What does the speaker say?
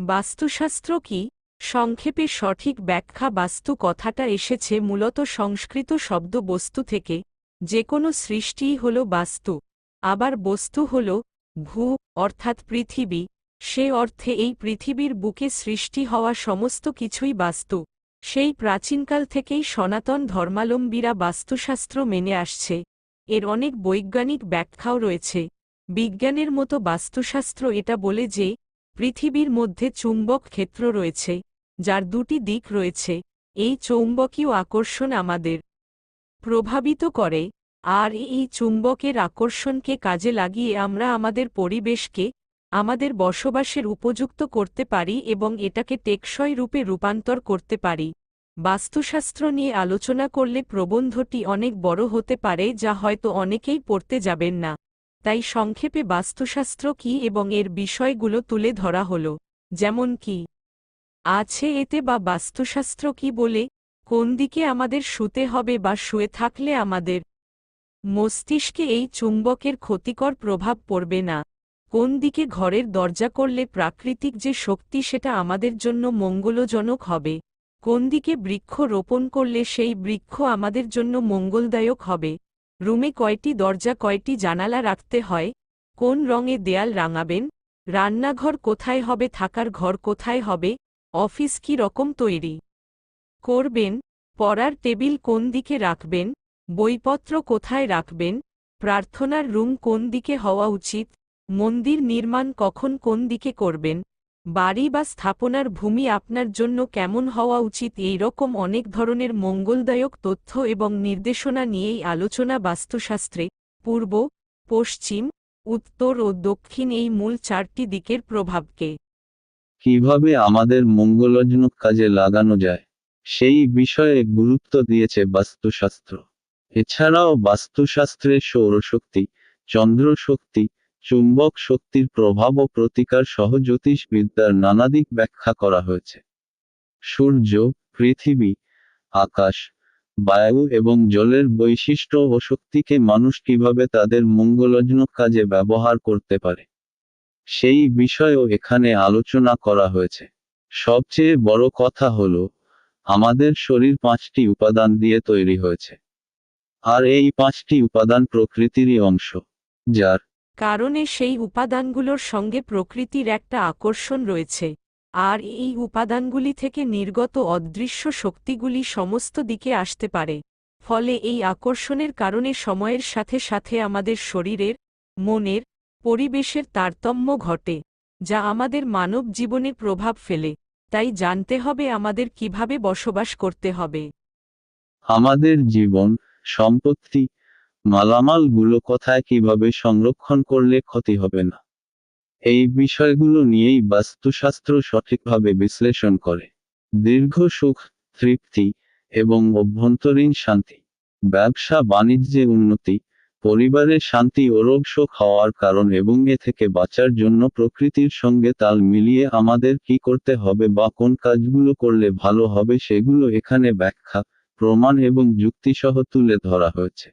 বাস্তুশাস্ত্র কি? সংক্ষেপে সঠিক ব্যাখ্যা বাস্তু কথাটা এসেছে মূলত সংস্কৃত শব্দ বস্তু থেকে যে কোনো সৃষ্টিই হল বাস্তু। আবার বস্তু হল ভূ, অর্থাৎ পৃথিবী। সে অর্থে এই পৃথিবীর বুকে সৃষ্টি হওয়া সমস্ত কিছুই বাস্তু। সেই প্রাচীনকাল থেকেই সনাতন ধর্মালম্বীরা বাস্তুশাস্ত্র মেনে আসছে। এর অনেক বৈজ্ঞানিক ব্যাখ্যাও রয়েছে। বিজ্ঞানের মতো বাস্তুশাস্ত্র এটা বলে যে পৃথিবীর মধ্যে চুম্বক ক্ষেত্র রয়েছে, যার দুটি দিক রয়েছে, এই চৌম্বকীয় আকর্ষণ আমাদের প্রভাবিত করে, আর এই চুম্বকের আকর্ষণকে কাজে লাগিয়ে আমরা আমাদের পরিবেশকে, আমাদের বসবাসের উপযুক্ত করতে পারি এবং এটাকে টেকসই রূপে রূপান্তর করতে পারি। বাস্তুশাস্ত্র নিয়ে আলোচনা করলে প্রবন্ধটি অনেক বড় হতে পারে যা হয়তো অনেকেই পড়তে যাবেন না। তাই সংক্ষেপে বাস্তুশাস্ত্র কি এবং এর বিষয়গুলো তুলে ধরা হল। যেমন কি, আছে এতে বা বাস্তুশাস্ত্র কি বলে, কোন দিকে আমাদের শুতে হবে বা শুয়ে থাকলে আমাদের মস্তিষ্কে এই চুম্বকের ক্ষতিকর প্রভাব পড়বে না, কোন দিকে ঘরের দরজা করলে প্রাকৃতিক যে শক্তি সেটা আমাদের জন্য মঙ্গলজনক হবে, কোন দিকে বৃক্ষ রোপণ করলে সেই বৃক্ষ আমাদের জন্য মঙ্গলদায়ক হবে রুমে কয়টি দরজা, কয়টি জানালা রাখতে হয়, কোন রঙে দেয়াল রাঙাবেন, রান্নাঘর কোথায় হবে, থাকার ঘর কোথায় হবে, অফিস কি রকম তৈরি করবেন, পড়ার টেবিল কোন দিকে রাখবেন, বইপত্র কোথায় রাখবেন, প্রার্থনার রুম কোন দিকে হওয়া উচিত, মন্দির নির্মাণ কখন কোন দিকে করবেন বাড়ি বা স্থাপনার ভূমি আপনার জন্য কেমন হওয়া উচিত? এই রকম অনেক ধরনের মঙ্গলদায়ক তথ্য এবং নির্দেশনা নিয়েই আলোচনা বাস্তুশাস্ত্রে, পূর্ব, পশ্চিম, উত্তর ও দক্ষিণ এই মূল চারটি দিকের প্রভাবকে। কীভাবে আমাদের মঙ্গলজনক কাজে লাগানো যায়, সেই বিষয়ে গুরুত্ব দিয়েছে বাস্তুশাস্ত্র। এছাড়াও বাস্তুশাস্ত্রে সৌরশক্তি, চন্দ্রশক্তি চুম্বক শক্তির প্রভাব ও প্রতিকার সহ জ্যোতিষবিদ্যার নানাদিক ব্যাখ্যা করা হয়েছে। সূর্য, পৃথিবী, আকাশ, বায়ু এবং জলের বৈশিষ্ট্য ও শক্তিকে মানুষ কীভাবে তাদের মঙ্গলজনক কাজে ব্যবহার করতে পারে। সেই বিষয়েও এখানে আলোচনা করা হয়েছে। সবচেয়ে বড় কথা হল, আমাদের শরীর পাঁচটি উপাদান দিয়ে তৈরি হয়েছে। আর এই পাঁচটি উপাদান প্রকৃতিরই অংশ, যার কারণে সেই উপাদানগুলোর সঙ্গে প্রকৃতির একটা আকর্ষণ রয়েছে। আর এই উপাদানগুলি থেকে নির্গত অদৃশ্য শক্তিগুলি সমস্ত দিকে আসতে পারে। ফলে এই আকর্ষণের কারণে সময়ের সাথে সাথে আমাদের শরীরের, মনের, পরিবেশের তারতম্য ঘটে, যা আমাদের মানব জীবনে প্রভাব ফেলে। তাই জানতে হবে আমাদের কীভাবে বসবাস করতে হবে। আমাদের জীবন, সম্পত্তি মালামালগুলো কোথায় কীভাবে সংরক্ষণ করলে ক্ষতি হবে না? এই বিষয়গুলো নিয়েই বাস্তুশাস্ত্র সঠিকভাবে বিশ্লেষণ করে। দীর্ঘ সুখ, তৃপ্তি এবং অভ্যন্তরীণ শান্তি, ব্যবসা, বাণিজ্যে উন্নতি পরিবারের শান্তি ও রোগ রোগশোক হওয়ার কারণ এবং এ থেকে বাঁচার জন্য প্রকৃতির সঙ্গে তাল মিলিয়ে আমাদের কি করতে হবে বা কোন কাজগুলো করলে ভালো হবে সেগুলো এখানে ব্যাখ্যা, প্রমাণ এবং যুক্তিসহ তুলে ধরা হয়েছে।